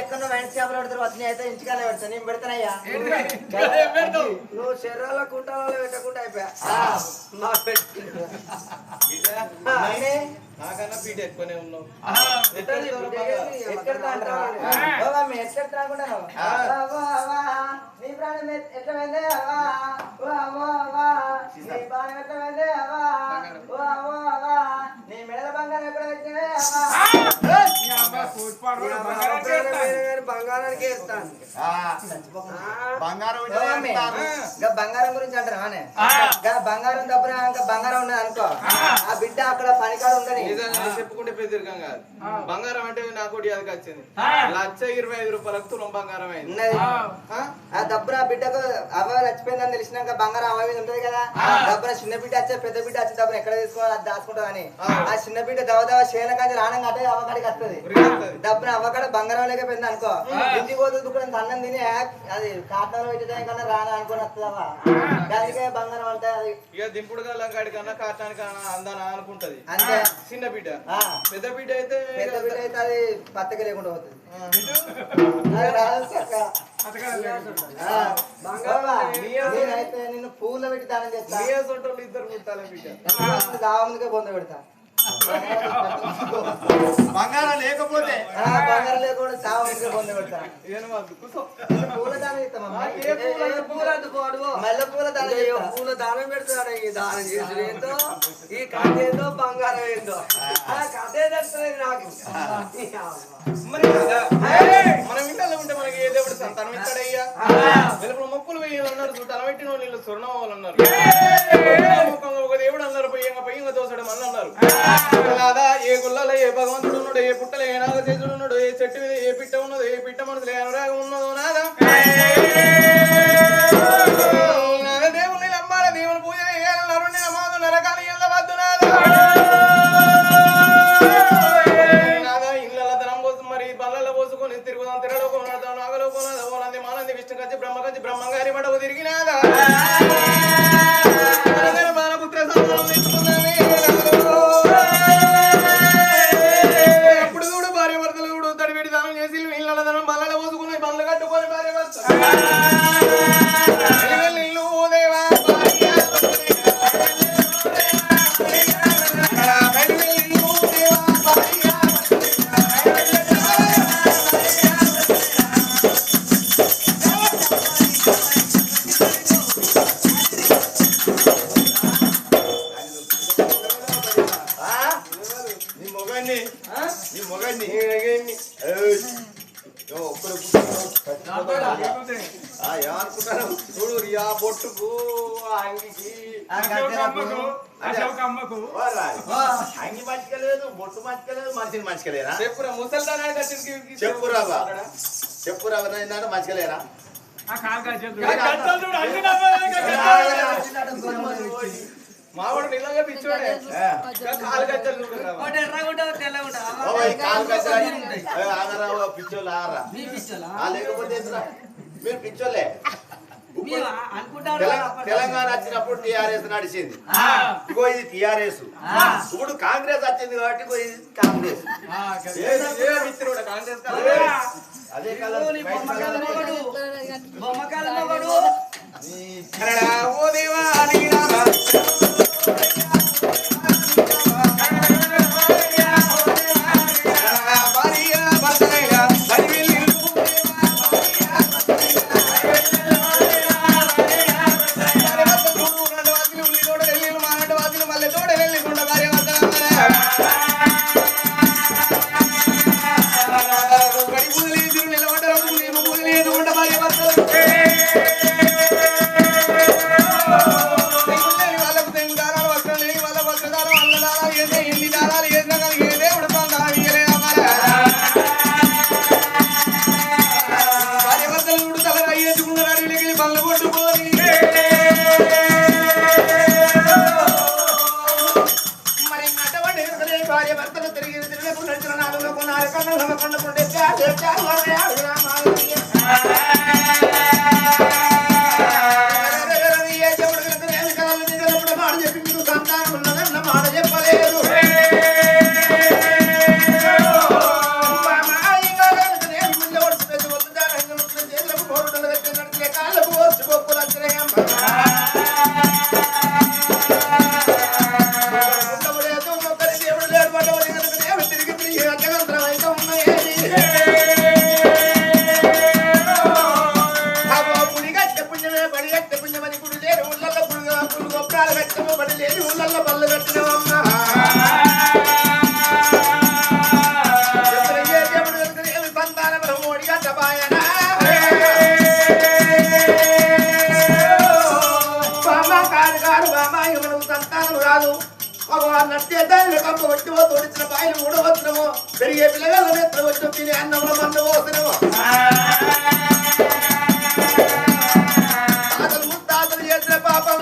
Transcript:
ఎక్కడ వైన్ షాప్లో పెడతారు వచ్చిన అయితే ఇంటికానే పెడతాను. నేను పెడతానయ్యా. నువ్వు శరీరాల కుంటాలలో పెట్టకుండా అయిపోయా. నాకన్నా పీట ఎక్కువనే ఉన్నావు. నీ ప్రాణం ఎట్లా ఓ నీ ప్రాణం ఎట్లా ఓ మెడల బంగారం ఎక్కడ పెట్టినవే? బంగారం ఇంకా బంగారం గురించి అంటారా? ఇంకా బంగారం తప్పున ఇంకా బంగారం ఉన్నది అనుకో. ఆ. బిడ్డ అక్కడ పనికాడ ఉండని చెప్పుకుంటే పెద్దరికం కాదు బంగారం అంటే నాకు ఒకటి అది వచ్చింది. లక్ష ఇరవై ఐదు రూపాయలకు తులం బంగారం అయింది. ఆ? ఆ బిడ్డకు అవ్వ చచ్చిపోయిందని తెలిసినాక బంగారం అవ్వ మీద ఉంటది కదా? దప్పున చిన్న బిడ్డ వచ్చే పెద్ద బిడ్డ వచ్చి దప్పున ఎక్కడ తీసుకోవాలి? అది దాచుకుంటాం అని ఆ చిన్న బిడ్డ దవ దవ చేయన కానీ రానం కట్టే అవ్వకాడికి వస్తుంది. డబ్బున అవ్వకాడ బంగారం లేకపోయింది అనుకో. ఇంటికి పోతే దుకాణం అన్నం తిని అది కాటంలో పెట్టే కన్నా రానా అనుకుని వస్తుందవ్వ దానికే బంగారం అంటే అది ఇక దింపుడు గల కాడి కన్నా కాటానికి అందాన అనుకుంటది. అంతే. చిన్న బిడ్డ. పెద్ద బిడ్డ అయితే పెద్ద బిడ్డ అయితే అది పత్తకి లేకుండా పోతుంది అది రాదు చక్క. ఆ, బంగారం నేనైతే నిన్ను పూల పెట్టి దానం చేస్తా. నీయసొంటోళ్ళు ఇద్దరు పొంద పెడతా. బంగారం లేకపోతే. ఆ, బంగారం లేకుండా పొంద పెడతా. పూల దానం అందుకోడు మల్లె పూల దానం పూల దానం పెడతాడు? ఈ దానం చేసుడు ఏందో? ఈ కథ ఏందో? బంగారం ఏందో? ఆ కథ నాకు. మరి భగవంతుడు ఉన్నాడు ఏ పుట్టలు ఏ చేతుడు ఉన్నాడు ఏ చెట్టు మీద ఏ పిట్ట ఉన్నదో ఏ పిట్ట మనసులో ఏ అనురాగం ఉన్నదో నాదా? నీ మొగాన్ని నీ మొగాన్ని. అంగి మంచిగా లేదు బొట్టు మంచిగా లేదు మనిషిని మంచిగా లేరా చెప్పురా ముసల్దానా కట్టింది చెప్పురావా చెప్పురావా ఏంటంటే మంచిగా లేరా మావాడు పిచ్చోడే కాలు గజ్జలు పిచ్చోళ్ళు ఆగరా ఆ, లేకపోతే? మీరు పిచ్చోళ్ళే తెలంగాణ వచ్చినప్పుడు టిఆర్ఎస్ నడిచింది. ఇగో ఇది టిఆర్ఎస్. ఇప్పుడు కాంగ్రెస్ వచ్చింది కాబట్టి ఇగో ఇది కాంగ్రెస్. అదే. కదా ఓ దేవా. ఎరుకలే భార్య భర్తలు తిరిగి తిరిగి నడిచిన నాలుగులో కొన్నారు కన్ను నమ్మకుండా కొండే నట్టే దానిలో కంప వచ్చినవో తోడించిన బాయిలు కూడా వచ్చినమో పెరిగే పిల్లగాళ్ళ నెత్తులు వచ్చి తిని అన్నంలో మందు తాతలు ముత్తాతలు చేసిన పాపం